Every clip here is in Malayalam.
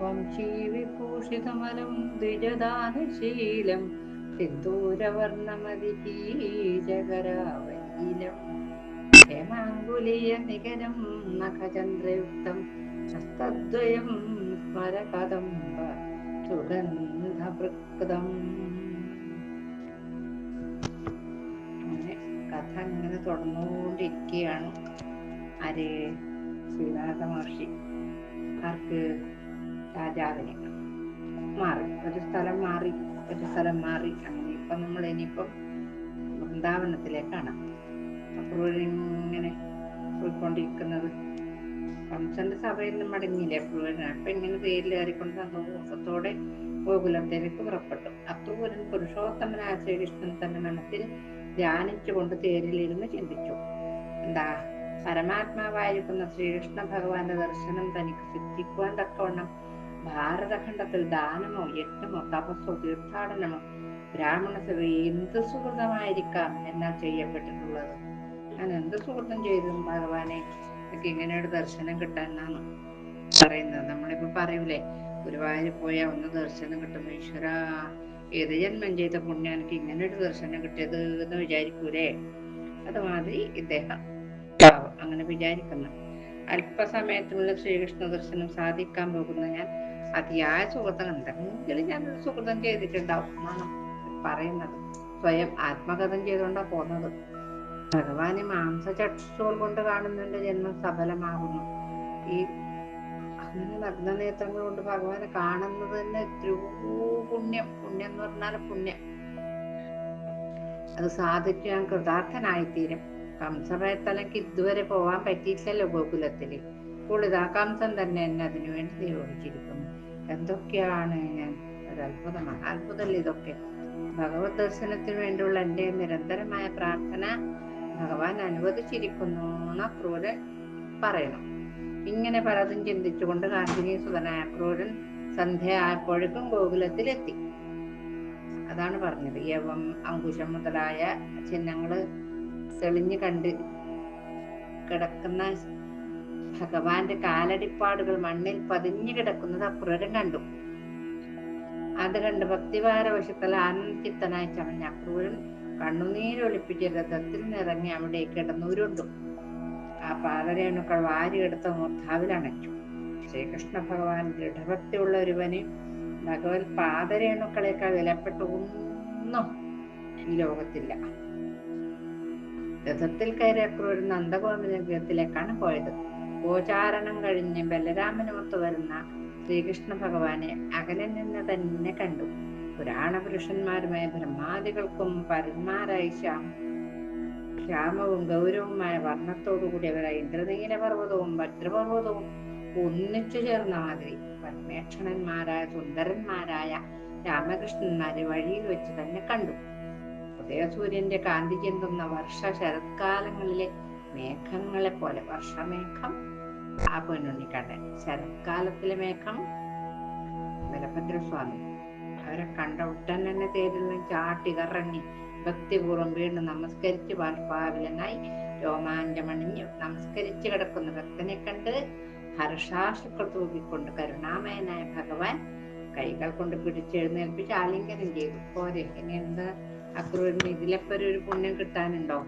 വംശീവിഭൂഷിതമലം ദ്വിജദാനശീലം സിന്ദൂരവർണമതിജകരാവലീലം ഹേമാങ്കുലീയ നികരം നഖചന്ദ്രയുക്തം. ഹസ്തദ്വയം സ്മരകദംബ സുഗന്ധപൃക്തം അങ്ങനെ കഥ ഇങ്ങനെ തുടർന്നുകൊണ്ടിരിക്കുകയാണ് ആര് ശ്രീനാഥ മഹർഷി. ആർക്ക് രാജാവിന് മാറി. ഒരു സ്ഥലം മാറി ഒരു സ്ഥലം മാറി. അങ്ങനെ ഇപ്പൊ നമ്മൾ ഇനിയിപ്പം വൃന്ദാവനത്തിലേക്കാണ്. അപ്പോൾ ഇങ്ങനെ പോയിക്കൊണ്ടിരിക്കുന്നത്. കംസന്റെ സഭയിൽ നിന്ന് മടങ്ങിയില്ലേ എപ്പോഴും അപ്പൊ ഇങ്ങനെ പേരിൽ കയറിക്കൊണ്ട് സന്തോഷത്തോടെ ഗോകുലത്തിലേക്ക് പുറപ്പെട്ടു. അക്രൂരൻ പുരുഷോത്തമനായ ശ്രീകൃഷ്ണൻ തന്റെ മനസ്സിൽ ധ്യാനിച്ചുകൊണ്ട് തേരിലിരുന്ന് ചിന്തിച്ചു. എന്താ? പരമാത്മാവായിരിക്കുന്ന ശ്രീകൃഷ്ണ ഭഗവാന്റെ ദർശനം തനിക്ക് സിദ്ധിക്കുവാൻ തക്കവണ്ണം ഭാരതഖണ്ഡത്തിൽ ദാനമോ യജ്ഞമോ തപസ്സോ തീർത്ഥാടനമോ ബ്രാഹ്മണ സഭ എന്ത് സുഹൃതമായിരിക്കാം എന്നാൽ ചെയ്യപ്പെട്ടിട്ടുള്ളത്? ഞാൻ എന്ത് സുഹൃതം ചെയ്തു ഭഗവാനെ? എനിക്ക് ഇങ്ങനെ ഒരു ദർശനം കിട്ടാനാണ് പറയുന്നത്. നമ്മളിപ്പോ പറയൂലേ ഗുരുവായൂർ പോയാൽ ഒന്ന് ദർശനം കിട്ടും. ഈശ്വര ഏത് ജന്മം ചെയ്ത പുണ്യം? എനിക്ക് ഇങ്ങനെ ഒരു ദർശനം കിട്ടിയത് എന്ന് വിചാരിക്കൂലേ? അതുമാതിരി ഇദ്ദേഹം. അങ്ങനെ പറയുന്നു അല്പസമയത്തിനുള്ളിൽ ശ്രീകൃഷ്ണ ദർശനം സാധിക്കാൻ പോകുന്ന ഞാൻ അതിയായ സുഹൃത്തം എന്തെങ്കിലും ഞാൻ ഒരു സുഹൃത്തം ചെയ്തിട്ടുണ്ടാവും. എന്നാണ് പറയുന്നത്. സ്വയം ആത്മകഥം ചെയ്തുകൊണ്ടാ പോകുന്നത്. ഭഗവാനെ മാംസചക്ഷുകൾ കൊണ്ട് കാണുന്നതിന്റെ ജന്മം സഫലമാകുന്നു. ഈ അങ്ങനെ നഗ്ന നേത്രങ്ങൾ കൊണ്ട് ഭഗവാനെ കാണുന്നത് തന്നെ പുണ്യം. പുണ്യം എന്ന് പറഞ്ഞാൽ പുണ്യം. അത് സാധിക്കാൻ കൃതാർത്ഥനായിത്തീരും. കംസഭയത്തലക്ക് ഇതുവരെ പോവാൻ പറ്റിയിട്ടില്ലല്ലോ ഗോകുലത്തിൽ. ഇപ്പോൾ ഇതാ കംസൻ തന്നെ എന്നെ അതിനുവേണ്ടി നിയോഗിച്ചിരിക്കുന്നു. എന്തൊക്കെയാണ് ഞാൻ ഒരു അത്ഭുതമാണ് അത്ഭുതമല്ലേ ഇതൊക്കെ? ഭഗവത് ദർശനത്തിന് വേണ്ടിയുള്ള എന്റെ നിരന്തരമായ പ്രാർത്ഥന ഭഗവാൻ അനുവദിച്ചിരിക്കുന്നു എന്ന ക്രൂരൻ പറയണം. ഇങ്ങനെ പലതും ചിന്തിച്ചുകൊണ്ട് കാന്തിനി സുതനായ ക്രൂരൻ സന്ധ്യ ആയപ്പോഴേക്കും ഗോകുലത്തിലെത്തി. അതാണ് പറഞ്ഞത്. യവം അങ്കുശം മുതലായ ചിഹ്നങ്ങൾ തെളിഞ്ഞു കണ്ട് കിടക്കുന്ന ഭഗവാന്റെ കാലടിപ്പാടുകൾ മണ്ണിൽ പതിഞ്ഞു കിടക്കുന്നത് അക്രൂരൻ കണ്ടു. അത് കണ്ട് ഭക്തിഭാരവശത്തിൽ ആനന്ദിത്തനായി ചമഞ്ഞ അക്രൂരൻ കണ്ണുനീരൊളിപ്പിച്ച് രഥത്തിൽ നിറങ്ങി അവിടെ കിടന്നൂരുണ്ടു. ആ പാതരേണുക്കൾ വാരിയെടുത്ത മൂർധാവിൽ അണച്ചു. ശ്രീകൃഷ്ണ ഭഗവാൻ ദൃഢഭക്തിയുള്ള ഒരുവന് ഭഗവത് പാതരേണുക്കളെക്കാൾ വിലപ്പെട്ട ഒന്നും ഈ ലോകത്തില്ല. രഥത്തിൽ കയറി അക്രൂരൻ നന്ദഗോപുരത്തിലേക്കാണ് പോയത്. ഗോചാരണം കഴിഞ്ഞ് ബലരാമനോർത്ത് വരുന്ന ശ്രീകൃഷ്ണ ഭഗവാനെ അകലെ നിന്ന് തന്നെ കണ്ടു. പുരാണ പുരുഷന്മാരുമായ ബ്രഹ്മാദികൾക്കും പരന്മാരായി ശ്യാം ശ്യാമവും ഗൗരവമായ ഇന്ദ്രനീല പർവതവും ഭദ്രപർവതവും ഒന്നിച്ചു ചേർന്ന മാതിരി പരമേക്ഷണന്മാരായ സുന്ദരന്മാരായ രാമകൃഷ്ണന്മാരെ വഴിയിൽ വെച്ച് തന്നെ കണ്ടു. ഉദയസൂര്യന്റെ കാന്തി ചെന്തുന്ന വർഷ ശരത്കാലങ്ങളിലെ മേഘങ്ങളെ പോലെ വർഷമേഘം. ആ പൊന്നുണ്ണിക്കണ്ണൻ ശരത്കാലത്തിലെ മേഘം. ബലഭദ്രസ്വാമി അവരെ കണ്ട ഉടൻ തന്നെ തേരിൽ നിന്ന് ചാട്ടി കറങ്ങി ഭക്തിപൂർവം വീണ്ടും നമസ്കരിച്ച് ബാഷ്പാവിലനായി രോമാഞ്ചമണിഞ്ഞ് നമസ്കരിച്ച് കിടക്കുന്ന ഭക്തനെ കണ്ട് ഹർഷാശുക്കൾ തൂക്കിക്കൊണ്ട് കരുണാമയനായ ഭഗവാൻ കൈകൾ കൊണ്ട് പിടിച്ചെഴുന്നേൽപ്പിച്ച് ആലിംഗനം ചെയ്തു. പോരെ ഇനി അക്രൂരിന് ഇതിലെപ്പോ ഒരു പുണ്യം കിട്ടാനുണ്ടോ?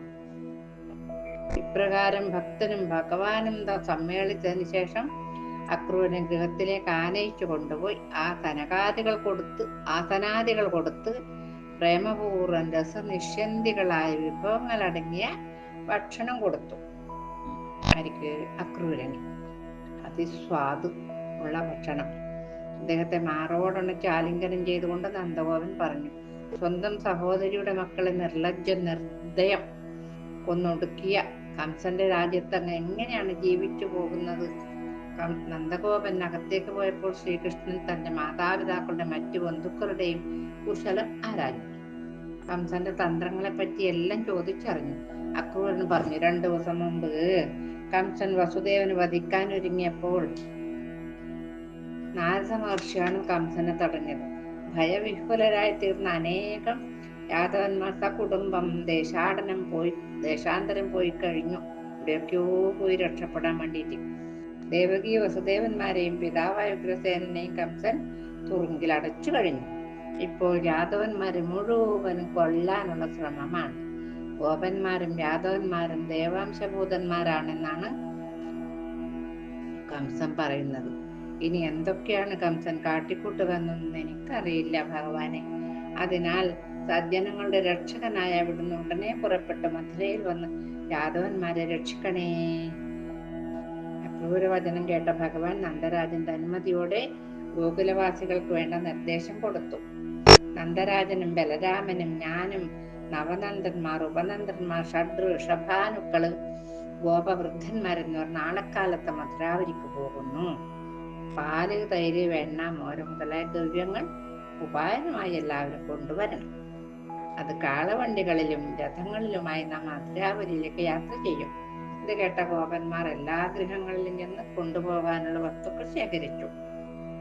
ഇപ്രകാരം ഭക്തനും ഭഗവാനും സമ്മേളിച്ചതിന് ശേഷം അക്രൂരൻ ഗൃഹത്തിലേക്ക് ആനയിച്ചു കൊണ്ടുപോയി. ആ സനകാദികൾ കൊടുത്ത് ആസനാദികൾ കൊടുത്ത് പ്രേമപൂർവം രസനിഷ്യന്തികളായ വിഭവങ്ങൾ അടങ്ങിയ ഭക്ഷണം കൊടുത്തു. ആർക്ക് അക്രൂരന്. അതിസ്വാദു ഉള്ള ഭക്ഷണം. അദ്ദേഹത്തെ മാറോടൊണച്ച് ആലിംഗനം ചെയ്തുകൊണ്ട് നന്ദഗോപൻ പറഞ്ഞു. സ്വന്തം സഹോദരിയുടെ മക്കളെ നിർലജ്ജ നിർദ്ദയം കൊന്നൊടുക്കിയ കംസന്റെ രാജ്യത്ത് അങ്ങ് എങ്ങനെയാണ് ജീവിച്ചു പോകുന്നത്? നന്ദഗോപൻ അകത്തേക്ക് പോയപ്പോൾ ശ്രീകൃഷ്ണൻ തന്റെ മാതാപിതാക്കളുടെ മറ്റു ബന്ധുക്കളുടെയും കുശലം ആരാഞ്ഞു. കംസന്റെ തന്ത്രങ്ങളെ പറ്റി എല്ലാം ചോദിച്ചറിഞ്ഞു. അക്രൂരൻ പറഞ്ഞു രണ്ടു ദിവസം മുമ്പ് കംസൻ വസുദേവന് വധിക്കാൻ ഒരുങ്ങിയപ്പോൾ നാരദ മഹർഷിയാണ് കംസനെ തടഞ്ഞത്. ഭയവിഹ്വലരായി തീർന്ന അനേകം യാദവന്മാർ കുടുംബം ദേശാടനം പോയി ദേശാന്തരം പോയി കഴിഞ്ഞു. ഇവിടെയൊക്കെയോ പോയി രക്ഷപ്പെടാൻ വേണ്ടിയിട്ട്. ദേവകി വസുദേവന്മാരെയും പിതാവായ ഉഗ്രസേനെയും കംസൻ തുറുങ്കിൽ അടച്ചു കഴിഞ്ഞു. ഇപ്പോൾ യാദവന്മാരെ മുഴുവനും കൊല്ലാനുള്ള ശ്രമമാണ്. ഗോപന്മാരും യാദവന്മാരും ദേവാംശഭൂതന്മാരാണെന്നാണ് കംസൻ പറയുന്നത്. ഇനി എന്തൊക്കെയാണ് കംസൻ കാട്ടിക്കൂട്ടുകയെന്നൊന്നും എനിക്കറിയില്ല ഭഗവാനെ. അതിനാൽ സജ്ജനങ്ങളുടെ രക്ഷകനായ അവിടുന്ന് ഉടനെ പുറപ്പെട്ട് മധുരയിൽ വന്ന് യാദവന്മാരെ രക്ഷിക്കണേ. അക്രൂരവചനം കേട്ട ഭഗവാൻ നന്ദരാജന്റെ അനുമതിയോടെ ഗോകുലവാസികൾക്ക് വേണ്ട നിർദ്ദേശം കൊടുത്തു. നന്ദരാജനും ബലരാമനും ഞാനും നവനന്ദന്മാർ ഉപനന്ദന്മാർ ഷഡ്രു ഷഭാനുക്കൾ ഗോപവൃദ്ധന്മാരെന്നിവർ നാളെക്കാലത്ത് മധുരാവരിക്ക് പോകുന്നു. പാൽ തൈര് വെണ്ണ മോര് മുതലായ ദ്രവ്യങ്ങൾ ഉപായനമായി എല്ലാവരും കൊണ്ടുവരണം. അത് കാളവണ്ടികളിലും രഥങ്ങളിലുമായി നാം മധുരാവരിയിലേക്ക് യാത്ര ചെയ്യും. ഇത് കേട്ട ഗോപന്മാർ എല്ലാ ഗൃഹങ്ങളിലും ചെന്ന് കൊണ്ടുപോകാനുള്ള വസ്തുക്കൾ ശേഖരിച്ചു.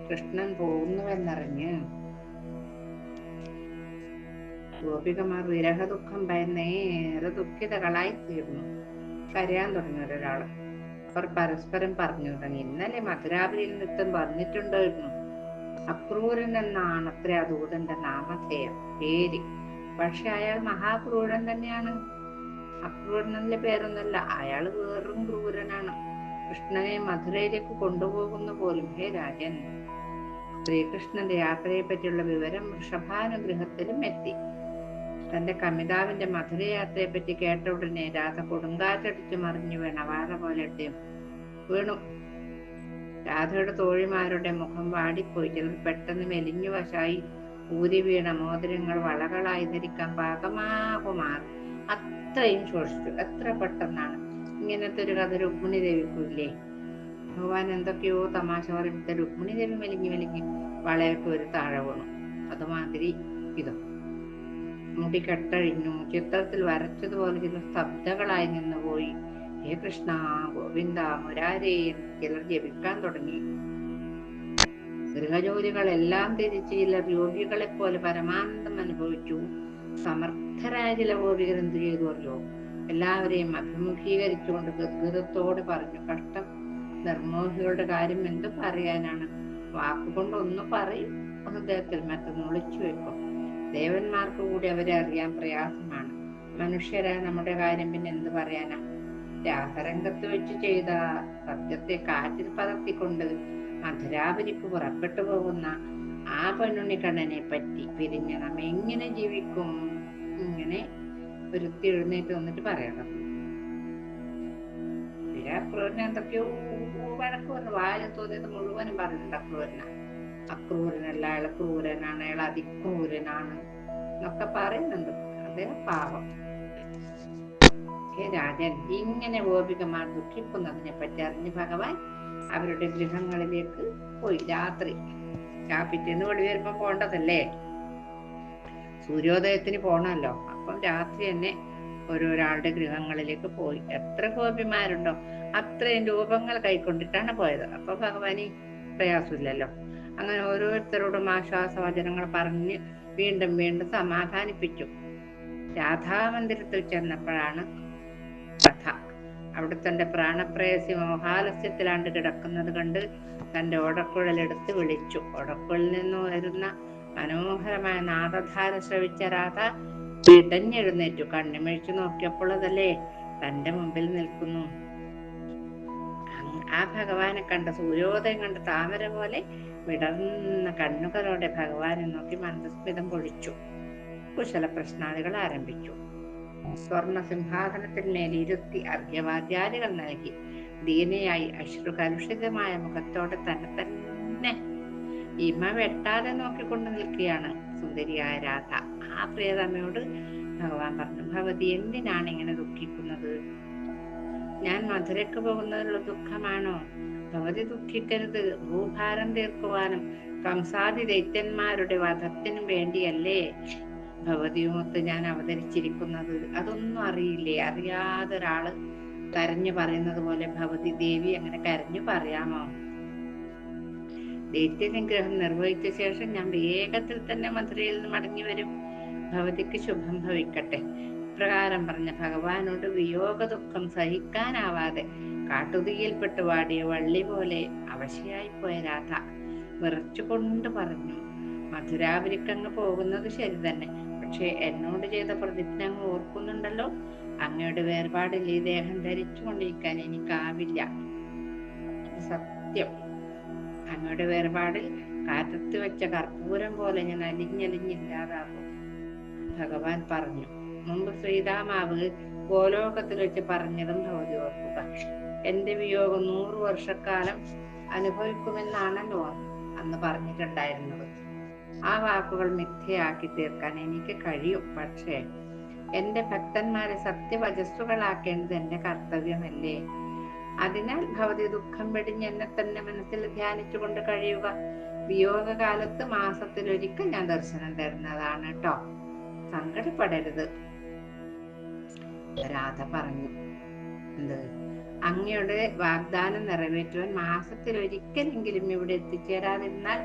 കൃഷ്ണൻ പോകുന്നുവെന്നറിഞ്ഞ് ഗോപികമാർ വിരഹ ദുഃഖം ഭയന്നേറെ ദുഃഖിതകളായി തീർന്നു കരയാൻ തുടങ്ങി ഒരാൾ. അവർ പരസ്പരം പറഞ്ഞു തുടങ്ങി ഇന്നലെ മധുരാപുരിയിൽ നിന്നും വന്നിട്ടുണ്ടായിരുന്നു. അക്രൂരൻ എന്നാണ് അത്ര ആ ദൂതന്റെ നാമധേയം പേര്. പക്ഷെ അയാൾ മഹാക്രൂരൻ തന്നെയാണ്. അക്രൂരനല്ല പേരൊന്നല്ല അയാൾ വേറും ക്രൂരനാണ്. കൃഷ്ണനെ മധുരയിലേക്ക് കൊണ്ടുപോകുന്നു പോലും ഹേ രാജൻ. ശ്രീകൃഷ്ണന്റെ യാത്രയെ പറ്റിയുള്ള വിവരം വൃഷഭാനുഗ്രഹത്തിലും എത്തി. തന്റെ കമിതാവിന്റെ മധുരയാത്രയെ പറ്റി കേട്ട ഉടനെ രാധ കൊടുങ്കാറ്റടിച്ചു മറിഞ്ഞു വീണ പോലെ വീണു. രാധയുടെ തോഴിമാരുടെ മുഖം വാടിപ്പോയി. ചിലർ പെട്ടെന്ന് മെലിഞ്ഞു വശായി ഊരി വീണ മോതിരങ്ങൾ വളകളായി ധരിക്കാൻ പാകമാകുമാർ അത്രയും ശോഷിച്ചു. എത്ര പെട്ടെന്നാണ് ഇങ്ങനത്തെ ഒരു കഥ രുക്മിണി ദേവിക്കില്ലേ? ഭഗവാൻ എന്തൊക്കെയോ തമാശ പറയുമ്പോഴത്തെ രുക്മിണി ദേവി മെലിഞ്ഞു മെലിഞ്ഞ് വളയൊക്കെ ഒരു താഴെ വീണു. അതുമാതിരി ഇതും. മുടി കെട്ടഴിഞ്ഞു. ചിത്രത്തിൽ വരച്ചതുപോലെ ചില സ്തബ്ധകളായി നിന്നുപോയി. ഹേ കൃഷ്ണ ഗോവിന്ദ മുരാരേ ചിലർ ജപിക്കാൻ തുടങ്ങി. ഗൃഹജോലികളെല്ലാം തിരിച്ച് ചിലർ യോഗികളെ പോലെ പരമാനന്ദം അനുഭവിച്ചു. സമർത്ഥരായ ചില ഗോപികർ എന്ത് ചെയ്തു അറിയോ? എല്ലാവരെയും അഭിമുഖീകരിച്ചുകൊണ്ട് ഗദ്ഗതത്തോട് പറഞ്ഞു കഷ്ടം. നിർമോഹികളുടെ കാര്യം എന്ത് പറയാനാണ്? വാക്കുകൊണ്ട് ഒന്ന് പറയും ഹൃദയത്തിൽ മറ്റൊന്ന് ഒളിച്ചു വെക്കും. ദേവന്മാർക്ക് കൂടി അവരെ അറിയാൻ പ്രയാസമാണ്. മനുഷ്യരായ നമ്മുടെ കാര്യം പിന്നെ എന്ത് പറയാനാ? രാസരംഗത്ത് വെച്ച് ചെയ്ത സത്യത്തെ കാറ്റിൽ പതർത്തിക്കൊണ്ട് മധുരാപുരിക്ക് പുറപ്പെട്ടു പോകുന്ന ആ പെണ്ണുണ്ണിക്കണ്ണനെ പറ്റി പിരിഞ്ഞ നാം എങ്ങനെ ജീവിക്കും? ഇങ്ങനെ ഒരുത്തി എഴുന്നേറ്റ് വന്നിട്ട് പറയണം. പിന്നെ അക്രൂരനെ എന്തൊക്കെയോ വഴക്ക് പറഞ്ഞു വായ തോന്നിയത് മുഴുവനും പറഞ്ഞിട്ടുണ്ട് അക്രൂരന അക്രൂരനല്ല അയാൾ ക്രൂരനാണ് അയാൾ അതിക്രൂരനാണ് എന്നൊക്കെ പറയുന്നുണ്ട്. അദ്ദേഹം ഹേ രാജൻ ഇങ്ങനെ ഗോപികമാർ ദുഃഖിക്കുന്നതിനെ പറ്റി അറിഞ്ഞ് ഭഗവാൻ അവരുടെ ഗൃഹങ്ങളിലേക്ക് പോയി. രാത്രി പിറ്റേന്ന് വെളി വരുമ്പോ പോണ്ടതല്ലേ? സൂര്യോദയത്തിന് പോണല്ലോ അപ്പം രാത്രി തന്നെ ഓരോരാളുടെ ഗൃഹങ്ങളിലേക്ക് പോയി. എത്ര ഗോപിമാരുണ്ടോ അത്രയും രൂപങ്ങൾ കൈക്കൊണ്ടിട്ടാണ് പോയത്. അപ്പൊ ഭഗവാനി പ്രയാസമില്ലല്ലോ. അങ്ങനെ ഓരോരുത്തരോടും ആശ്വാസവചനങ്ങൾ പറഞ്ഞ് വീണ്ടും വീണ്ടും സമാധാനിപ്പിച്ചു. രാധാമന്ദിരത്തിൽ ചെന്നപ്പോഴാണ് കഥ. അവിടെ തന്റെ പ്രാണപ്രേയസി മോഹാലസ്യത്തിലാണ്ട് കിടക്കുന്നത് കണ്ട് തന്റെ ഓടക്കുഴലെടുത്ത് വിളിച്ചു. ഓടക്കുഴലിൽ നിന്ന് വരുന്ന മനോഹരമായ നാദധാര ശ്രവിച്ച രാധ പിടഞ്ഞെഴുന്നേറ്റു കണ്ണിമഴിച്ചു നോക്കിയപ്പോൾ അതല്ലേ തന്റെ മുമ്പിൽ നിൽക്കുന്നു. ആ ഭഗവാനെ കണ്ട സൂര്യോദയം കണ്ട താമര പോലെ വിടർന്ന കണ്ണുകളോടെ ഭഗവാനെ നോക്കി മന്ദസ്മിതം പൊഴിച്ചു. കുശല പ്രശ്നാദികൾ ആരംഭിച്ചു. സ്വർണ സിംഹാസനത്തിന്മേൽ ഇരുത്തി അർഘ്യവാദ്യാദികൾ നൽകി. ദീനയായി അശ്രു കലുഷിതമായ മുഖത്തോടെ തന്നെ തന്നെ ഇമ വെട്ടാതെ നോക്കിക്കൊണ്ട് നിൽക്കുകയാണ് സുന്ദരിയായ രാധ. ആ പ്രിയതമ്മയോട് ഭഗവാൻ പറഞ്ഞു ഭഗവതി എന്തിനാണ് ഇങ്ങനെ ദുഃഖിക്കുന്നത്? ഞാൻ മധുരയ്ക്ക് പോകുന്നതിലുള്ള ദുഃഖമാണോ? ഭവതി ദുഃഖിക്കരുത്. ഭൂഭാരം തീർക്കുവാനും കംസാദി ദൈത്യന്മാരുടെ വധത്തിനും വേണ്ടിയല്ലേ? ഭഗവതിയുമൊത്ത് ഞാൻ അവതരിച്ചിരിക്കുന്നത്. അതൊന്നും അറിയില്ലേ? അറിയാതെ ഒരാൾ കരഞ്ഞു പറയുന്നത് പോലെ ഭഗവതി ദേവി അങ്ങനെ കരഞ്ഞു പറയാമോ? ദൈത്യനിഗ്രഹം നിർവഹിച്ച ശേഷം ഞാൻ വേഗത്തിൽ തന്നെ മധുരയിൽ നിന്ന് മടങ്ങി വരും ഭഗവതിക്ക് ശുഭം ഭവിക്കട്ടെ. ഇപ്രകാരം പറഞ്ഞ ഭഗവാനോട് വിയോഗ ദുഃഖം സഹിക്കാനാവാതെ കാട്ടുതീയിൽപ്പെട്ട് വാടിയ വള്ളി പോലെ അവശയായി പോയ രാധ വിറച്ചുകൊണ്ട് പറഞ്ഞു മധുരാപുരിക്കങ്ങ് പോകുന്നത് ശരി തന്നെ. പക്ഷെ എന്നോട് ചെയ്ത പ്രതിജ്ഞ അങ്ങ് ഓർക്കുന്നുണ്ടല്ലോ. അങ്ങയുടെ വേർപാടിൽ ഈ ദേഹം ധരിച്ചുകൊണ്ടിരിക്കാൻ എനിക്കാവില്ല. സത്യം. അങ്ങയുടെ വേർപാടിൽ കാറ്റത്ത് വെച്ച കർപ്പൂരം പോലെ ഞാൻ അലിഞ്ഞലിഞ്ഞില്ലാതാകും ഭഗവാൻ പറഞ്ഞു മുമ്പ് ശ്രീരാമാവ് ഗോലോകത്തിൽ വെച്ച് പറഞ്ഞതും ഭഗവതി ഓർക്കുക. എന്റെ വിയോഗം നൂറ് വർഷക്കാലം അനുഭവിക്കുമെന്നാണല്ലോ അന്ന് പറഞ്ഞിട്ടുണ്ടായിരുന്നത്. ആ വാക്കുകൾ മിഥ്യയാക്കി തീർക്കാൻ എനിക്ക് കഴിയും. പക്ഷേ എന്റെ ഭക്തന്മാരെ സത്യവചസ്സുകളാക്കേണ്ടത് എന്റെ കർത്തവ്യമല്ലേ? അതിനാൽ ഭവതി ദുഃഖം വെടിഞ്ഞ് എന്നെ തന്നെ മനസ്സിൽ ധ്യാനിച്ചുകൊണ്ട് കഴിയുക. വിയോഗകാലത്ത് മാസത്തിലൊരിക്കൽ ഞാൻ ദർശനം തരുന്നതാണ് കേട്ടോ. സങ്കടപ്പെടരുത്. രാധ പറഞ്ഞു. എന്ത്? അങ്ങയുടെ വാഗ്ദാനം നിറവേറ്റുവാൻ മാസത്തിൽ ഒരിക്കലെങ്കിലും ഇവിടെ എത്തിച്ചേരാതിരുന്നാൽ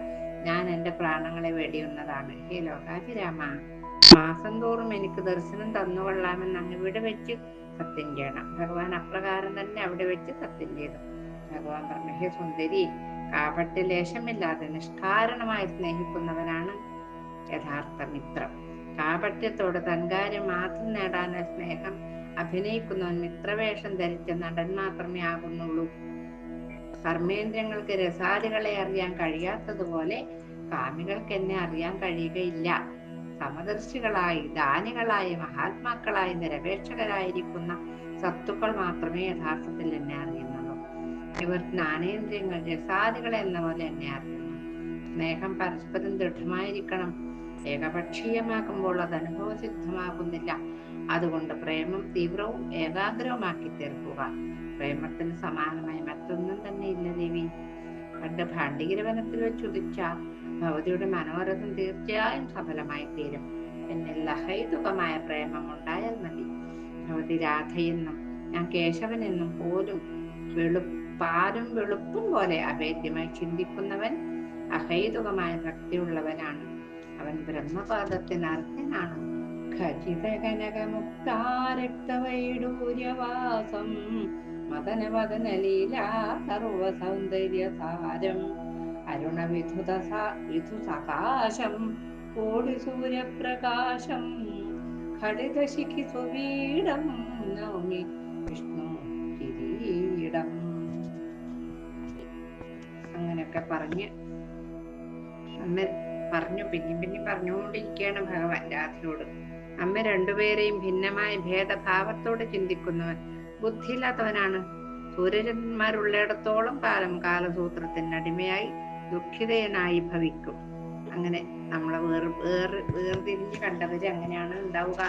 ഞാൻ എന്റെ പ്രാണങ്ങളെ വെടിയുന്നതാണ്. ഹേ ലോകാഭിരാമ മാസം തോറും എനിക്ക് ദർശനം തന്നുകൊള്ളാമെന്ന് അങ്ങ് ഇവിടെ വെച്ച് സത്യം ചെയ്യണം. ഭഗവാൻ അപ്രകാരം തന്നെ അവിടെ വെച്ച് സത്യം ചെയ്തു. ഭഗവാൻ പറഞ്ഞു ഹേ സുന്ദരി കാപട്യ ലേശമില്ലാതെ നിഷ്കാരണമായി സ്നേഹിക്കുന്നവനാണ് യഥാർത്ഥ മിത്രം. കാപട്യത്തോട് തൻകാര്യം മാത്രം നേടാനുള്ള സ്നേഹം അഭിനയിക്കുന്നവൻ മിത്രവേഷം ധരിച്ച നടൻ മാത്രമേ ആകുന്നുള്ളൂ. കർമ്മേന്ദ്രങ്ങൾക്ക് രസാദികളെ അറിയാൻ കഴിയാത്തതുപോലെ കാമികൾക്ക് എന്നെ അറിയാൻ കഴിയുകയില്ല. സമദർശികളായി ദാനികളായി മഹാത്മാക്കളായി നിരപേക്ഷകരായിരിക്കുന്ന സത്തുക്കൾ മാത്രമേ യഥാർത്ഥത്തിൽ എന്നെ അറിയുന്നുള്ളൂ. ഇവർ ജ്ഞാനേന്ദ്രിയങ്ങൾ രസാദികൾ എന്ന പോലെ എന്നെ അറിയുന്നു. സ്നേഹം പരസ്പരം ദൃഢമായിരിക്കണം. ഏകപക്ഷീയമാകുമ്പോൾ അത് അനുഭവസിദ്ധമാകുന്നില്ല അതുകൊണ്ട് പ്രേമം തീവ്രവും ഏകാഗ്രവുമാക്കി തീർക്കുക. പ്രേമത്തിന് സമാനമായി മറ്റൊന്നും തന്നെ ഇല്ല ദേവി. പണ്ട് ഭാണ്ഡീരവനത്തിൽ വെച്ച് ഉദിച്ച ഭവതിയുടെ മനോരഥം തീർച്ചയായും സഫലമായി തീരും. എന്നെ ലഹൈതുകമായ പ്രേമം ഉണ്ടായാൽ മതി. ഭവതി രാധയെന്നും ഞാൻ കേശവനെന്നും പോലും വെളു പാലും വെളുപ്പും പോലെ അഭേദ്യമായി ചിന്തിക്കുന്നവൻ അഹൈതുകമായ ഭക്തിയുള്ളവനാണ്. അവൻ ബ്രഹ്മപാദത്തിന് അർഹനാണ് ഖചിത കനകമുക്താരക്തവൈഡൂര്യവാസം മദന വദന ലീലാ സർവ സൗന്ദര്യ സാരം അരുണ വിധുത വിധു സകാശം കോടി സൂര്യപ്രകാശം ഖടിത ശിഖി സുവീടം നൗമി വിഷ്ണു കിരീടം. അങ്ങനെയൊക്കെ പറഞ്ഞ് അമ്മ പറഞ്ഞു പിന്നെയും പിന്നെയും പറഞ്ഞുകൊണ്ടിരിക്കുകയാണ് ഭഗവാൻ രാധയോട്. അമ്മ രണ്ടുപേരെയും ഭിന്നമായ ഭേദഭാവത്തോടെ ചിന്തിക്കുന്നവൻ ബുദ്ധിയില്ലാത്തവനാണ്. സൂര്യന്മാരുള്ളിടത്തോളം കാലം കാലസൂത്രത്തിന് അടിമയായി ദുഃഖിതയനായി ഭവിക്കും. അങ്ങനെ നമ്മളെ വേർ വേർ വേർതിരിഞ്ഞ് കണ്ടവര് അങ്ങനെയാണ് ഉണ്ടാവുക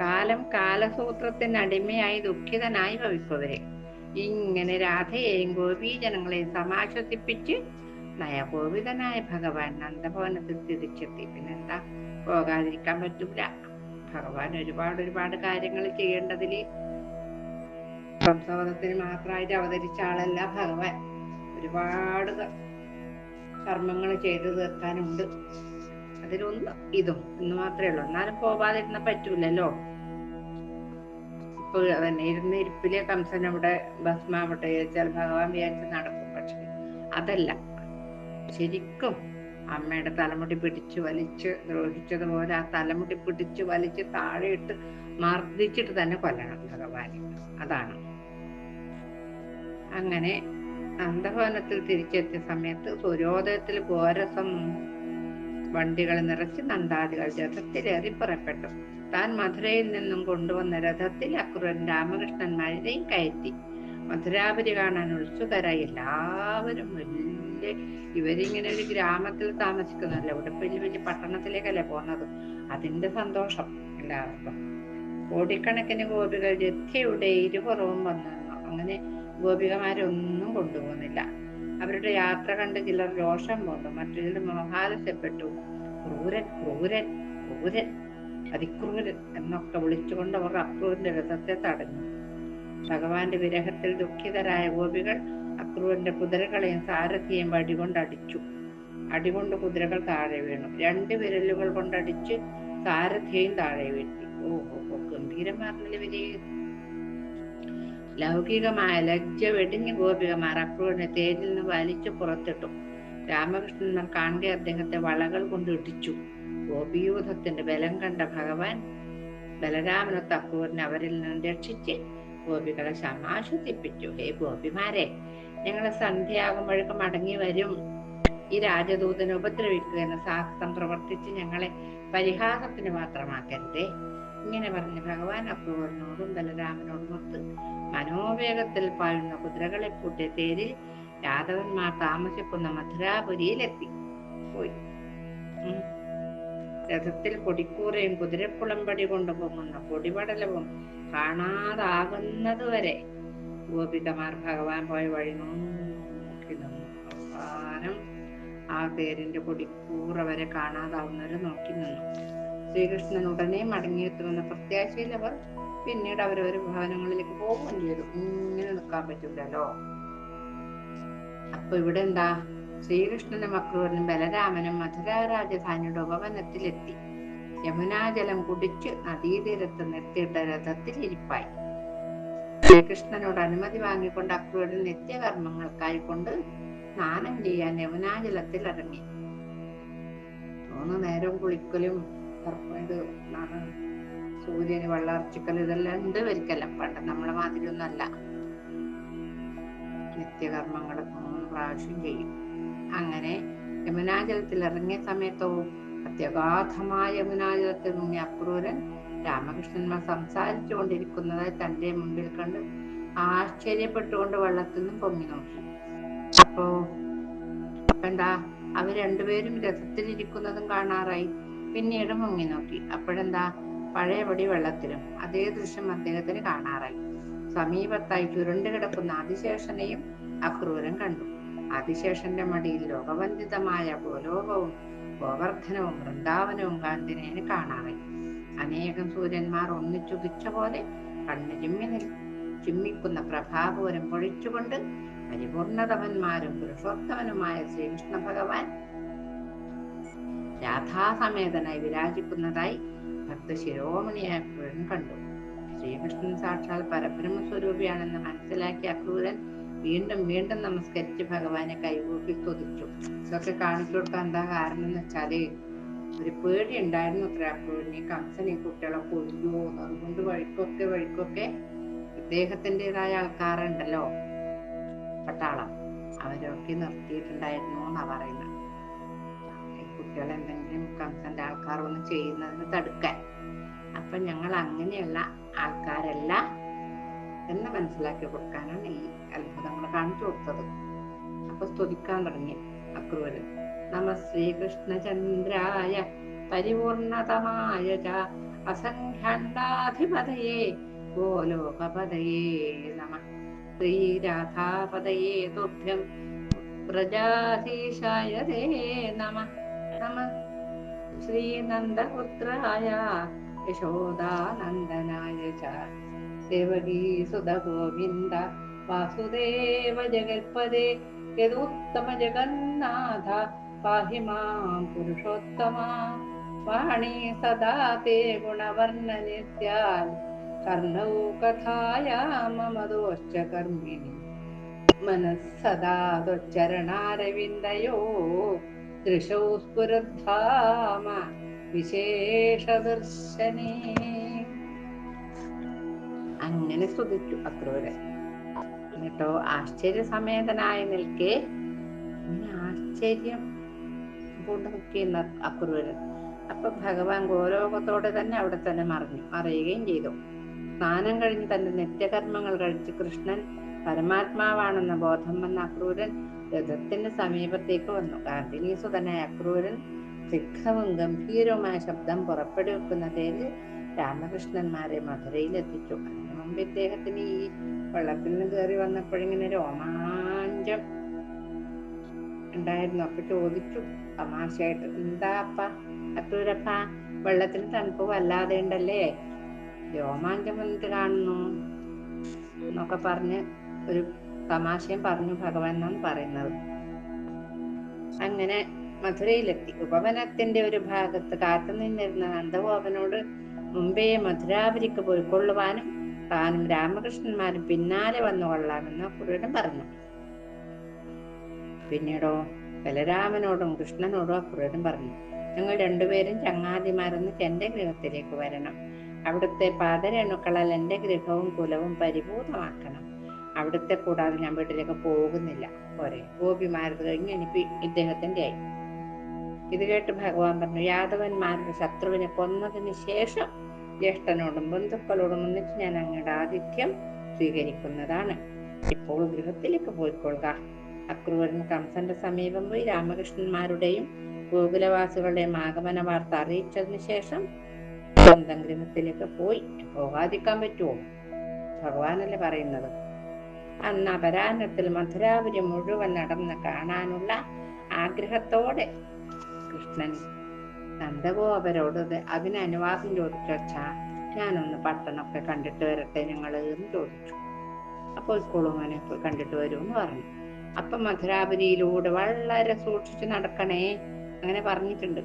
കാലം കാലസൂത്രത്തിന് അടിമയായി ദുഃഖിതനായി ഭവിക്കുവരെ ഇങ്ങനെ രാധയെയും ഗോപീജനങ്ങളെയും സമാശ്വസിപ്പിച്ച് നയകോപിതനായ ഭഗവാൻ നന്ദഭവനത്തിൽ തിരിച്ചെത്തി. പിന്നെന്താ? പോകാതിരിക്കാൻ പറ്റൂല. ഭഗവാൻ ഒരുപാട് ഒരുപാട് കാര്യങ്ങൾ ചെയ്യേണ്ടതിൽ സംസവനത്തിന് മാത്രമായിട്ട് അവതരിച്ച ആളല്ല ഭഗവാൻ. ഒരുപാട് കർമ്മങ്ങൾ ചെയ്തു തീർക്കാനുണ്ട്. അതിലൊന്ന് ഇതും എന്ന് മാത്രമേ ഉള്ളൂ. എന്നാലും പോവാതിരുന്ന പറ്റൂലല്ലോ. ഇപ്പൊ തന്നെ ഇരുന്ന് ഇരിപ്പിലെ കംസൻ അവിടെ ഭസ്മാവട്ടെ ചോദിച്ചാൽ ഭഗവാൻ വിചാരിച്ച് നടക്കും. പക്ഷെ അതല്ല. ശരിക്കും അമ്മയുടെ തലമുടി പിടിച്ചു വലിച്ച് ദ്രോഹിച്ചതുപോലെ ആ തലമുടി പിടിച്ചു വലിച്ച് താഴെയിട്ട് മർദ്ദിച്ചിട്ട് തന്നെ കൊല്ലണം ഭഗവാനെ. അതാണ്. അങ്ങനെ നന്ദഭവനത്തിൽ തിരിച്ചെത്തിയ സമയത്ത് സൂര്യോദയത്തിൽ ഗോരസം വണ്ടികൾ നിറച്ച് നന്ദാദികൾ രഥത്തിലേറി പുറപ്പെട്ടു. താൻ മധുരയിൽ നിന്നും കൊണ്ടുവന്ന രഥത്തിൽ അക്രൂരൻ രാമകൃഷ്ണന്മാരെയും കയറ്റി. മധുരാപുരി കാണാൻ ഉത്സുകരായി എല്ലാവരും വലിയ ഇവരിങ്ങനെ ഒരു ഗ്രാമത്തിൽ താമസിക്കുന്നല്ലോ ഇവിടെ വലിയ വലിയ പട്ടണത്തിലേക്കല്ലേ പോകുന്നത്. അതിന്റെ സന്തോഷം എല്ലാവർക്കും. കോടിക്കണക്കിന് ഗോപികൾ രഥയുടെ ഇരുപുറവും വന്നു നിന്നു. അങ്ങനെ ഗോപികമാരൊന്നും കൊണ്ടുപോകുന്നില്ല. അവരുടെ യാത്ര കണ്ട് ചിലർ രോഷം പോന്നു. മറ്റു ചിലർ മഹാലസ്യപ്പെട്ടു ക്രൂരൻ ക്രൂരൻ ക്രൂരൻ അതിക്രൂരൻ എന്നൊക്കെ വിളിച്ചുകൊണ്ട് അവർ അക്രൂരന്റെ രഥത്തെ തടഞ്ഞു. ഭഗവാന്റെ വിരഹത്തിൽ ദുഃഖിതരായ ഗോപികൾ അക്രൂരിന്റെ കുതിരകളെയും സാരഥിയെയും വടികൊണ്ട് അടിച്ചു. അടികൊണ്ട് കുതിരകൾ താഴെ വീണു. രണ്ട് വിരലുകൾ കൊണ്ടടിച്ച് സാരഥിയെയും താഴെ വീഴ്ത്തി. ഓഹോ ഗംഭീരമാർന്നില്ല ഇവർ? ലൗകികമായ ലജ്ജ വെടിഞ്ഞു ഗോപികമാർ അക്രൂരനെ തേരിൽ നിന്ന് വലിച്ചു പുറത്തിട്ടു. രാമകൃഷ്ണൻ കാണെ അദ്ദേഹത്തെ വളകൾ കൊണ്ട് ഇടിച്ചു. ഗോപിയൂഥത്തിന്റെ ബലം കണ്ട ഭഗവാൻ ബലരാമനൊത്ത അക്രൂരനെ അവരിൽ നിന്ന് രക്ഷിച്ച് ഗോപികളെ സമാശ്വസിപ്പിച്ചു. ഹേ ഗോപിമാരെ ഞങ്ങളെ സന്ധ്യയാകുമ്പോഴേക്ക് മടങ്ങി വരും. ഈ രാജദൂതനെ ഉപദ്രവിക്കുക എന്ന സാഹസം പ്രവർത്തിച്ച് ഞങ്ങളെ പരിഹാസത്തിന് മാത്രമാക്കരുതേ. ഇങ്ങനെ പറഞ്ഞ് ഭഗവാൻ അക്രൂരനോടും ബലരാമനോടും ഒത്ത് മനോവേഗത്തിൽ പായുന്ന കുതിരകളെ കൂട്ടിയ തേരിൽ യാദവന്മാർ താമസിക്കുന്ന മധുരാപുരിയിലെത്തി പോയി. രഥത്തിൽ കൊടിക്കൂറയും കുതിരക്കുളമ്പടി കൊണ്ടുപോകുന്ന പൊടിപടലവും കാണാതാകുന്നതുവരെ വരെ ഗോപികമാർ ഭഗവാൻ പോയ വഴി നോക്കി നിന്നു അവസാനം ആ തേരിന്റെ കൊടിക്കൂറ വരെ കാണാതാവുന്നവരെ നോക്കി നിന്നു ശ്രീകൃഷ്ണൻ ഉടനെ മടങ്ങിയെത്തുമെന്ന പ്രത്യാശയിൽ അവർ പിന്നീട് അവരവർ ഭവനങ്ങളിലേക്ക് പോവുകയും ചെയ്തു. ഇങ്ങനെ നിൽക്കാൻ പറ്റില്ലല്ലോ അപ്പൊ ഇവിടെ എന്താ? ശ്രീകൃഷ്ണനും അക്രൂരനും ബലരാമനും മധുര രാജധാനിയുടെ ഉപവനത്തിലെത്തി. യമുനാജലം കുടിച്ച് നദീതീരത്ത് നിർത്തിയിട്ട രഥത്തിൽ ഇരിപ്പായി ശ്രീകൃഷ്ണനോട് അനുമതി വാങ്ങിക്കൊണ്ട് അക്രൂരൻ നിത്യകർമ്മങ്ങൾക്കായി കൊണ്ട് സ്നാനം ചെയ്യാൻ യമുനാജലത്തിൽ ഇറങ്ങി. മൂന്ന് നേരം കുളിക്കലും ഇത് സൂര്യന് വെള്ളർച്ചക്കൽ ഇതെല്ലാം ഉണ്ട് ഒരിക്കലും. പണ്ട് നമ്മളെ മാതിരി ഒന്നും അല്ല നിത്യകർമ്മങ്ങൾ മൂന്ന് പ്രാവശ്യം ചെയ്യും. അങ്ങനെ യമുനാജലത്തിൽ ഇറങ്ങിയ സമയത്തോ അത്യഗാധമായ യമുനാജലത്തിൽ മുങ്ങിയ അക്രൂരൻ രാമകൃഷ്ണന്മാർ സംസാരിച്ചു കൊണ്ടിരിക്കുന്നത് തന്റെ മുമ്പിൽ കണ്ട് ആശ്ചര്യപ്പെട്ടുകൊണ്ട് വള്ളത്തിൽ നിന്നും പൊങ്ങി നോക്കി. അപ്പോ എന്താ അവർ രണ്ടുപേരും രഥത്തിലിരിക്കുന്നതും കാണാറായി. പിന്നീട് മുങ്ങി നോക്കി. അപ്പോഴെന്താ? പഴയപടി വെള്ളത്തിലും അതേ ദൃശ്യം അദ്ദേഹത്തിന് കാണാറായി. സമീപത്തായി ചുരുണ്ടു കിടക്കുന്ന അതിശേഷനെയും അക്രൂരൻ കണ്ടു. അതിശേഷന്റെ മടിയിൽ ലോകവന്ദിതമായ ഭൂലോകവും ഗോവർദ്ധനവും വൃന്ദാവനവും കാന്തിനേന് കാണാറായി. അനേകം സൂര്യന്മാർ ഒന്നിച്ചുദിച്ച പോലെ കണ്ണു ചിമ്മി നിൽ ചിമ്മിക്കുന്ന പ്രഭാപൂരം പൊഴിച്ചുകൊണ്ട് പരിപൂർണതമന്മാരും പുരുഷോത്തമനുമായ ശ്രീകൃഷ്ണ ഭഗവാൻ രാധാസമേതനായി വിരാജിക്കുന്നതായി ഭക്ത ശിരോമണിയായ ക്രൂരൻ കണ്ടു. ശ്രീകൃഷ്ണൻ സാക്ഷാൽ പരബ്രഹ്മ സ്വരൂപിയാണെന്ന് മനസ്സിലാക്കിയ അക്രൂരൻ വീണ്ടും വീണ്ടും നമസ്കരിച്ച് ഭഗവാനെ കൈകൂപ്പി തുതിച്ചു ഇതൊക്കെ കാണിച്ചു കൊടുക്കാൻ എന്താ കാരണം എന്ന് വെച്ചാൽ ഒരു പേടി ഉണ്ടായിരുന്നു അത്ര അപ്പോഴിനെ കംസനെ കുട്ടികളെ കൊല്ലുമോ. അതുകൊണ്ട് വഴിക്കൊക്കെ വഴിക്കൊക്കെ ഇദ്ദേഹത്തിന്റെതായ ആൾക്കാരുണ്ടല്ലോ. പട്ടാളം. അവരൊക്കെ നിർത്തിയിട്ടുണ്ടായിരുന്നു എന്നാ പറയുന്നത്. ഈ കുട്ടികൾ എന്തെങ്കിലും കംസന്റെ ആൾക്കാർ ഒന്ന് ചെയ്യുന്നതിന് തടുക്കാൻ. അപ്പൊ ഞങ്ങൾ അങ്ങനെയുള്ള ആൾക്കാരല്ല എന്ന് മനസ്സിലാക്കി കൊടുക്കാനാണ് ഈ അത്ഭുതങ്ങൾ കാണിച്ചു കൊടുത്തത്. അപ്പൊ സ്തുതിക്കാൻ തുടങ്ങി അക്രൂരൻ. नम श्रीकृष्णचन्द्राय परिपूर्णतमाय च असङ्खण्डाधिपतये गोलोकपदये नमः। श्रीराधापदये तुभ्यं प्रजाधीशाय ते नमः। नमः। श्रीनन्दपुत्राय यशोदानन्दनाय च। देवगीसुधगोविन्द वासुदेव जगत्पदे। यदुत्तमजगन्नाथ പാഹി പുരുഷോത്തമ വാണി സദാ തേ ഗുണവർണനിത്യാൽ കർണൗ കഥായ മമ ദോശ്ച കർമ്മിണി മനസ്സദാ ചരണാരവിന്ദയോ ദൃശൗ സ്ഫുരദ്ധാമ വിശേഷദർശനേ അങ്ങനെ സ്തുതിച്ചു അക്രൂരൻ എന്നിട്ടോ ആശ്ചര്യസമേതനായി നിൽക്കെ. നിൽക്കേ ആശ്ചര്യം കൊണ്ട് നിൽക്കുന്ന അക്രൂരൻ അപ്പൊ ഭഗവാൻ ഗോലോകത്തോടെ തന്നെ അവിടെ തന്നെ മറിഞ്ഞു. മറിയുകയും ചെയ്തു. സ്നാനം കഴിഞ്ഞ് തന്റെ നിത്യകർമ്മങ്ങൾ കഴിച്ച് കൃഷ്ണൻ പരമാത്മാവാണെന്ന ബോധം വന്ന അക്രൂരൻ രഥത്തിന്റെ സമീപത്തേക്ക് വന്നു. ഗാന്ധിനീസുതനായ അക്രൂരൻ ദുഃഖവും ഗംഭീരവുമായ ശബ്ദം പുറപ്പെടുവിക്കുന്ന തേരിൽ രാമകൃഷ്ണന്മാരെ മധുരയിൽ എത്തിച്ചു അതിനു മുമ്പ് ഇദ്ദേഹത്തിന് ഈ വെള്ളത്തിൽ നിന്ന് കയറി വന്നപ്പോഴിങ്ങനെ രോമാഞ്ചം ഉണ്ടായിരുന്നു. അപ്പൊ ചോദിച്ചു തമാശയായിട്ട് എന്താ അപ്പ? അത്തൂരപ്പ വെള്ളത്തിന് തണുപ്പ് വല്ലാതെ ഉണ്ടല്ലേ? രോമാഞ്ചം വന്നിട്ട് കാണുന്നു. എന്നൊക്കെ പറഞ്ഞ് ഒരു തമാശയും പറഞ്ഞു ഭഗവാൻ എന്നാണ് പറയുന്നത്. അങ്ങനെ മധുരയിലെത്തി. ഉപവനത്തിന്റെ ഒരു ഭാഗത്ത് കാത്തു നിന്നിരുന്ന നന്ദഗോപനോട് മുമ്പേ മധുരാപുരിക്ക് പോയിക്കൊള്ളുവാനും താനും രാമകൃഷ്ണന്മാരും പിന്നാലെ വന്നു കൊള്ളാമെന്ന് അക്രൂരൻ പറഞ്ഞു. പിന്നീടോ ബലരാമനോടും കൃഷ്ണനോടും അക്രൂരൻ പറഞ്ഞു ഞങ്ങൾ രണ്ടുപേരും ചങ്ങാതിമാരെന്ന് എന്റെ ഗൃഹത്തിലേക്ക് വരണം. അവിടുത്തെ പാതരണുക്കളാൽ എന്റെ ഗൃഹവും കുലവും പരിപൂർണമാക്കണം. അവിടുത്തെ കൂടാതെ ഞാൻ വീട്ടിലേക്ക് പോകുന്നില്ല. പോരെ. ഗോപിമാരത് കഴിഞ്ഞ് എനിക്ക് ഇദ്ദേഹത്തിന്റെ ആയി. ഇത് കേട്ട് ഭഗവാൻ പറഞ്ഞു യാദവന്മാരുടെ ശത്രുവിനെ കൊന്നതിന് ശേഷം ജ്യേഷ്ഠനോടും ബന്ധുക്കളോടും ഒന്നിച്ച് ഞാൻ അങ്ങയുടെ ആതിഥ്യം സ്വീകരിക്കുന്നതാണ്. ഇപ്പോൾ ഗൃഹത്തിലേക്ക് പോയിക്കൊള്ളുക. അക്രൂരൻ കംസന്റെ സമീപം പോയി രാമകൃഷ്ണന്മാരുടെയും ഗോകുലവാസികളുടെയും ആഗമന വാർത്ത അറിയിച്ചതിന് ശേഷം സ്വന്തം ഗ്രഹത്തിലേക്ക് പോയി. പോകാതിരിക്കാൻ പറ്റുമോ? ഭഗവാനല്ലേ പറയുന്നത്? അന്ന് അപരാഹ്നത്തിൽ മധുരാപുരി മുഴുവൻ നടന്ന് കാണാനുള്ള ആഗ്രഹത്തോടെ കൃഷ്ണൻ നന്ദഗോപരോട് അതിന് അനുവാദം ചോദിച്ചു വച്ചാ ഞാനൊന്ന് പട്ടണമൊക്കെ കണ്ടിട്ട് വരട്ടെ? ഞങ്ങൾ എന്ന് ചോദിച്ചു. അപ്പോൾ സ്കൂളുമാനെ പോയി കണ്ടിട്ട് വരുമെന്ന് പറഞ്ഞു. അപ്പൊ മധുരാപുരിയിലൂടെ വളരെ സൂക്ഷിച്ചു നടക്കണേ അങ്ങനെ പറഞ്ഞിട്ടുണ്ട്.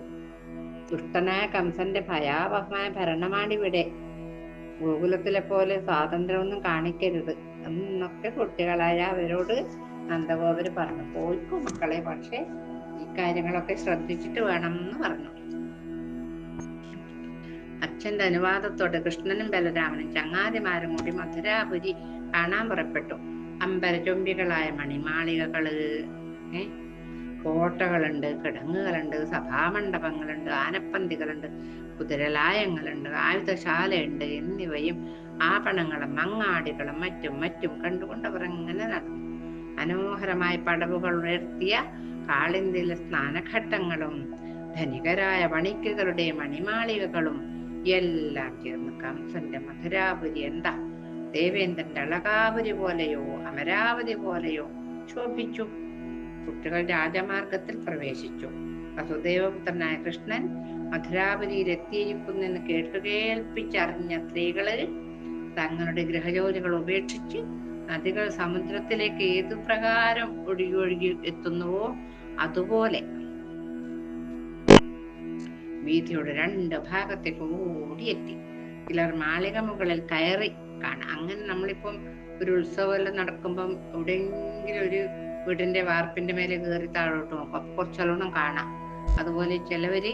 ദുഷ്ടനായ കംസന്റെ ഭയാവഹമായ ഭരണമാണിവിടെ. ഗോകുലത്തിലെ പോലെ സ്വാതന്ത്ര്യമൊന്നും കാണിക്കരുത് എന്നൊക്കെ കുട്ടികളായ അവരോട് നന്ദഗോപര് പറഞ്ഞു. പോയിക്കോ മക്കളെ പക്ഷെ ഈ കാര്യങ്ങളൊക്കെ ശ്രദ്ധിച്ചിട്ട് വേണം എന്ന് പറഞ്ഞു. അച്ഛന്റെ അനുവാദത്തോടെ കൃഷ്ണനും ബലരാമനും ചങ്ങാതിമാരും കൂടി മധുരാപുരി കാണാൻ പുറപ്പെട്ടു. അമ്പരചുംബികളായ മണിമാളികകൾ ഏ? കോട്ടകളുണ്ട് കിടങ്ങുകളുണ്ട് സഭാമണ്ഡപങ്ങളുണ്ട് ആനപ്പന്തികളുണ്ട് കുതിരലായങ്ങളുണ്ട് ആയുധശാലയുണ്ട് എന്നിവയും ആഭരണങ്ങളും മങ്ങാടികളും മറ്റും മറ്റും കണ്ടുകൊണ്ടവർ അങ്ങനെ നടന്നു. മനോഹരമായ പടവുകൾ ഉയർത്തിയ കാളിന്തിലെ സ്നാനഘട്ടങ്ങളും ധനികരായ വണിക്കുകളുടെ മണിമാളികകളും എല്ലാം ചേർന്ന് കംസന്റെ മധുരാപുരി എന്താ? ദേവേന്ദ്രന്റെ അളകാപുരി പോലെയോ അമരാവതി പോലെയോ ശോഭിച്ചു. കുട്ടികൾ രാജമാർഗത്തിൽ പ്രവേശിച്ചു. വസുദേവപുത്രനായ കൃഷ്ണൻ മധുരാപുരിയിൽ എത്തിയിരിക്കുന്നെന്ന് കേട്ടുകേൽപ്പിച്ചറിഞ്ഞ സ്ത്രീകൾ തങ്ങളുടെ ഗൃഹജോലികൾ ഉപേക്ഷിച്ച് നദികൾ സമുദ്രത്തിലേക്ക് ഏതു പ്രകാരം ഒഴുകി ഒഴുകി എത്തുന്നുവോ അതുപോലെ വീതിയുടെ രണ്ട് ഭാഗത്തേക്ക് ഓടിയെത്തി. ചിലർ മാളിക മുകളിൽ കയറി കാണാം അങ്ങനെ നമ്മളിപ്പം ഒരു ഉത്സവമെല്ലാം നടക്കുമ്പം എവിടെയെങ്കിലും ഒരു വീടിന്റെ വാർപ്പിന്റെ മേലെ കയറി താഴോട്ട് നോക്കും. അപ്പൊ കുറച്ചെല്ലാം കാണാം. അതുപോലെ ചിലവര്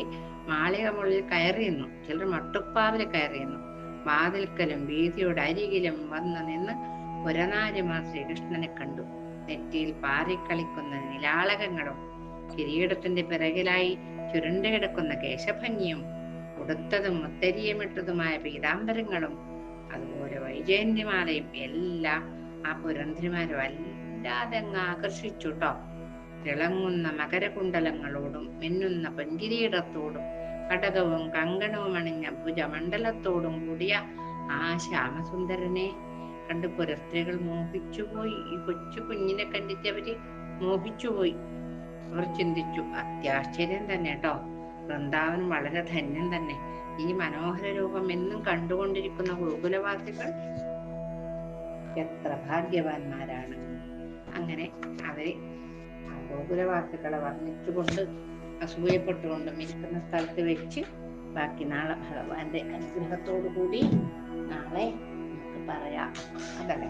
മാളിക മുകളിൽ കയറിയുന്നു ചിലർ മട്ടുപ്പാവിൽ കയറിയുന്നു വാതിൽക്കലും വീതിയോട് അരികിലും വന്ന് നിന്ന് പുരനാരിമാർ ശ്രീകൃഷ്ണനെ കണ്ടു. നെറ്റിയിൽ പാറിക്കളിക്കുന്ന നിലാളകങ്ങളും കിരീടത്തിന്റെ പിറകിലായി ചുരുണ്ടുകിടക്കുന്ന കേശഭംഗിയും ഉടുത്തതും മുത്തരിയമിട്ടതുമായ പീതാംബരങ്ങളും വൈജയന്തിമാലയും എല്ലാം ആ പുരന്തിരിമാരെ വല്ലാതെ അങ്ങ് ആകർഷിച്ചു കേട്ടോ തിളങ്ങുന്ന മകരകുണ്ടലങ്ങളോടും മിന്നുന്ന പൊൻകിരീടത്തോടും കടകവും കങ്കണവും അണിഞ്ഞ ഭുജമണ്ഡലത്തോടും കൂടിയ ആ ശ്യാമസുന്ദരനെ കണ്ട് പുരസ്ത്രീകൾ മോഹിച്ചുപോയി. ഈ കൊച്ചു കുഞ്ഞിനെ കണ്ടിട്ട് അവർ മോഹിച്ചുപോയി. അവർ ചിന്തിച്ചു അത്യാശ്ചര്യം തന്നെ കേട്ടോ. വൃന്ദാവനം വളരെ ധന്യം തന്നെ. ഈ മനോഹര രൂപം എന്നും കണ്ടുകൊണ്ടിരിക്കുന്ന ഗോകുലവാസികൾ എത്ര ഭാഗ്യവാന്മാരാണ്. അങ്ങനെ അവരെ ഗോകുലവാസികളെ വർണിച്ചുകൊണ്ട് അസൂയപ്പെട്ടുകൊണ്ട് ഇരിക്കുന്ന സ്ഥലത്ത് വെച്ച് ബാക്കി നാളെ ഭഗവാന്റെ അനുഗ്രഹത്തോടു കൂടി നാളെ നമുക്ക് പറയാം. അതല്ലേ